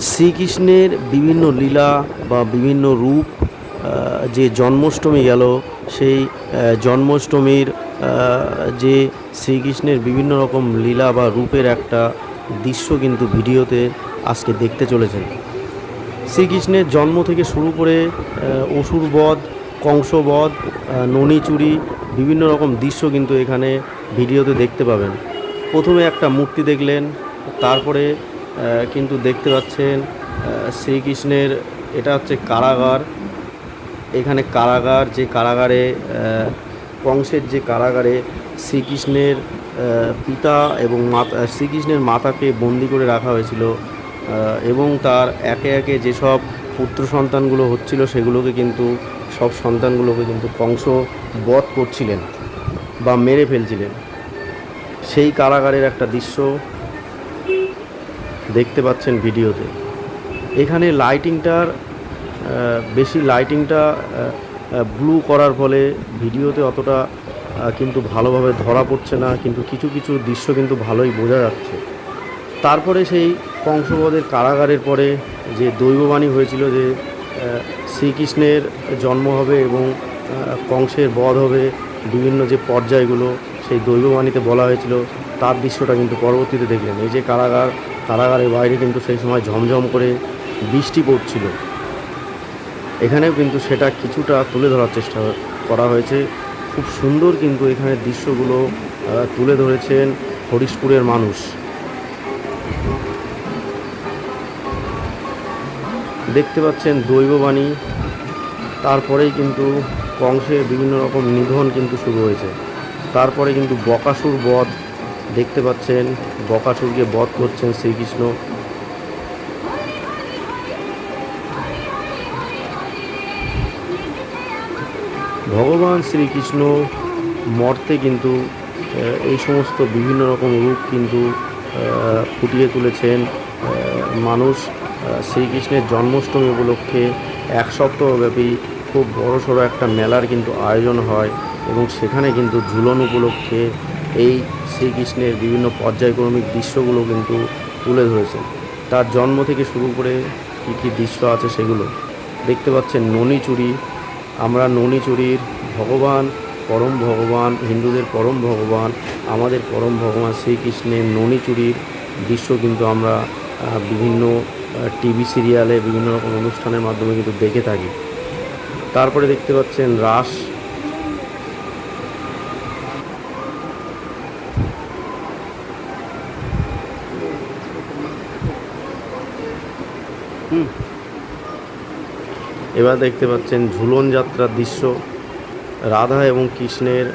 শ্রীকৃষ্ণের বিভিন্ন লীলা বা বিভিন্ন রূপ যে জন্মাষ্টমী গেল, সেই জন্মাষ্টমীর যে শ্রীকৃষ্ণের বিভিন্ন রকম লীলা বা রূপের একটা দৃশ্য কিন্তু ভিডিওতে আজকে দেখতে চলেছেন। শ্রীকৃষ্ণের জন্ম থেকে শুরু করে অসুরবধ কংসবধ ননিচুরি বিভিন্ন রকম দৃশ্য কিন্তু এখানে ভিডিওতে দেখতে পাবেন। প্রথমে একটা মূর্তি দেখলেন, তারপরে কিন্তু দেখতে পাচ্ছেন শ্রীকৃষ্ণের, এটা হচ্ছে কারাগার। এখানে কারাগার, যে কারাগারে কংসের যে কারাগারে শ্রীকৃষ্ণের পিতা এবং মাতা শ্রীকৃষ্ণের মাতাকে বন্দি করে রাখা হয়েছিল এবং তার একে একে যেসব পুত্র সন্তানগুলো হচ্ছিল সেগুলোকে কিন্তু, সব সন্তানগুলোকে কিন্তু কংস বধ করছিলেন বা মেরে ফেলছিলেন। সেই কারাগারের একটা দৃশ্য দেখতে পাচ্ছেন ভিডিওতে। এখানে লাইটিংটার বেশি লাইটিংটা ব্লু করার ফলে ভিডিওতে অতটা কিন্তু ভালোভাবে ধরা পড়ছে না, কিন্তু কিছু কিছু দৃশ্য কিন্তু ভালোই বোঝা যাচ্ছে। তারপরে সেই কংসবধের কারাগারের পরে যে দৈববাণী হয়েছিল যে শ্রীকৃষ্ণের জন্ম হবে এবং কংসের বধ হবে, বিভিন্ন যে পর্যায়গুলো, সেই দৈববাণীতে বলা হয়েছিল, তার দৃশ্যটা কিন্তু পরবর্তীতে দেখলেন। এই যে কারাগার কারাগারের বাইরে কিন্তু সেই সময় ঝমঝম করে বৃষ্টি পড়ছিল। এখানেও কিন্তু সেটা কিছুটা তুলে ধরার চেষ্টা করা হয়েছে। খুব সুন্দর কিন্তু এখানে দৃশ্যগুলো তুলে ধরেছেন হরিশপুরের মানুষ। দেখতে পাচ্ছেন দৈববাণী, তারপরেই কিন্তু কংসের বিভিন্ন রকম নিধন কিন্তু শুরু হয়েছে। তারপরে কিন্তু বকাসুর বধ দেখতে পাচ্ছেন বকাসুরকে বধ করছেন শ্রীকৃষ্ণ। ভগবান শ্রীকৃষ্ণ মর্তে কিন্তু এই সমস্ত বিভিন্ন রকম রূপ কিন্তু ফুটিয়ে তুলেছেন। মানুষ শ্রীকৃষ্ণের জন্মাষ্টমী উপলক্ষে এক সপ্তাহব্যাপী খুব বড়সড় একটা মেলার কিন্তু আয়োজন হয় এবং সেখানে কিন্তু ঝুলন উপলক্ষে এই শ্রীকৃষ্ণের বিভিন্ন পর্যায়ক্রমিক দৃশ্যগুলো কিন্তু তুলে ধরেছে তার জন্ম থেকে শুরু করে কী কী দৃশ্য আছে সেগুলো দেখতে পাচ্ছেন ননিচুরি আমরা ননিচুরির ভগবান, পরম ভগবান, হিন্দুদের পরম ভগবান, আমাদের পরম ভগবান শ্রীকৃষ্ণের ননিচুরির দৃশ্য কিন্তু আমরা বিভিন্ন টিভি সিরিয়ালে, বিভিন্ন রকম অনুষ্ঠানের মাধ্যমে কিন্তু দেখে থাকি। তারপরে দেখতে পাচ্ছেন রাস এবার দেখতে পাচ্ছেন ঝুলন যাত্রার দৃশ্য। রাধা এবং কৃষ্ণের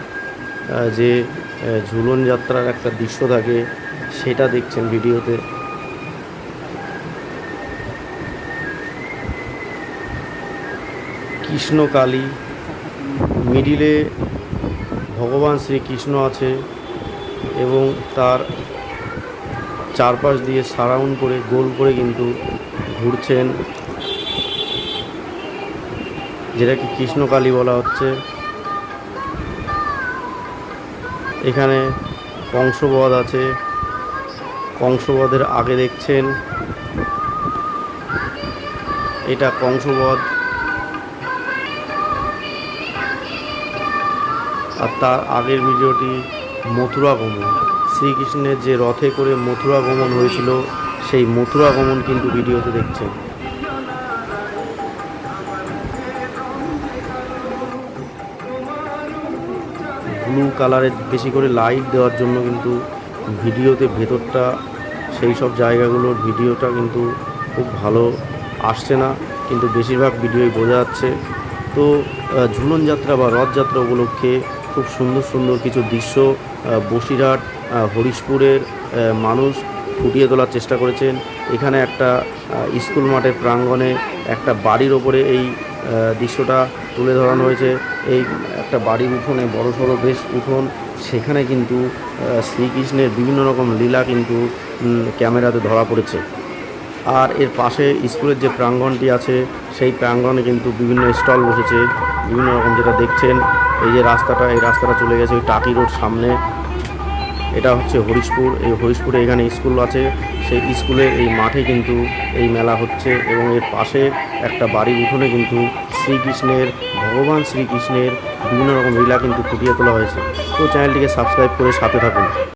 যে ঝুলন যাত্রার একটা দৃশ্য থাকে, সেটা দেখছেন ভিডিওতে। কৃষ্ণ কালী, মিডিলে ভগবান শ্রীকৃষ্ণ আছে এবং তার চারপাশ দিয়ে সারাউন্ড করে, গোল করে কিন্তু ঘুরছেন। যেটাকে কৃষ্ণকালী বলা হচ্ছে। এখানে কংসবধ আছে। কংসবধের আগে দেখছেন। এটা কংসবধ। আর তার আগের ভিডিওটি মথুরা গমন শ্রীকৃষ্ণের যে রথে করে মথুরা গমন হয়েছিল সেই মথুরা গমন কিন্তু ভিডিওতে দেখছেন। ব্লু কালারের বেশি করে লাইট দেওয়ার জন্য কিন্তু ভিডিওতে ভেতরটা, সেই সব জায়গাগুলোর ভিডিওটা কিন্তু খুব ভালো আসছে না। কিন্তু বেশিরভাগ ভিডিওই বোঝা যাচ্ছে। তো ঝুলন যাত্রা বা রথযাত্রা উপলক্ষে খুব সুন্দর সুন্দর কিছু দৃশ্য বসিরহাট হরিশপুরের মানুষ ফুটিয়ে তোলার চেষ্টা করেছেন। এখানে একটা স্কুল মাঠের প্রাঙ্গণে একটা বাড়ির ওপরে এই দৃশ্যটা তুলে ধরানো হয়েছে। এই একটা বাড়ির উঠোনে বড় সড়ো বেশ উঠোন। সেখানে কিন্তু শ্রীকৃষ্ণের বিভিন্ন রকম লীলা কিন্তু ক্যামেরাতে ধরা পড়েছে। আর এর পাশে স্কুলের যে প্রাঙ্গণটি আছে, সেই প্রাঙ্গণে কিন্তু বিভিন্ন স্টল বসেছে। বিভিন্ন রকম যেটা দেখছেন, এই যে রাস্তাটা, এই রাস্তাটা চলে গেছে ওই টাকি রোড সামনে। এটা হচ্ছে হরিশপুর। এই হরিশপুরে এখানে স্কুল আছে। সেই স্কুলে এই মাঠে কিন্তু এই মেলা হচ্ছে এবং এর পাশে একটা বাড়ির উঠোনে কিন্তু শ্রীকৃষ্ণের, ভগবান শ্রীকৃষ্ণের বিভিন্ন রকম লীলা কিন্তু ফুটিয়ে তোলা হয়েছে। তো চ্যানেলটিকে সাবস্ক্রাইব করে সাথে থাকুন।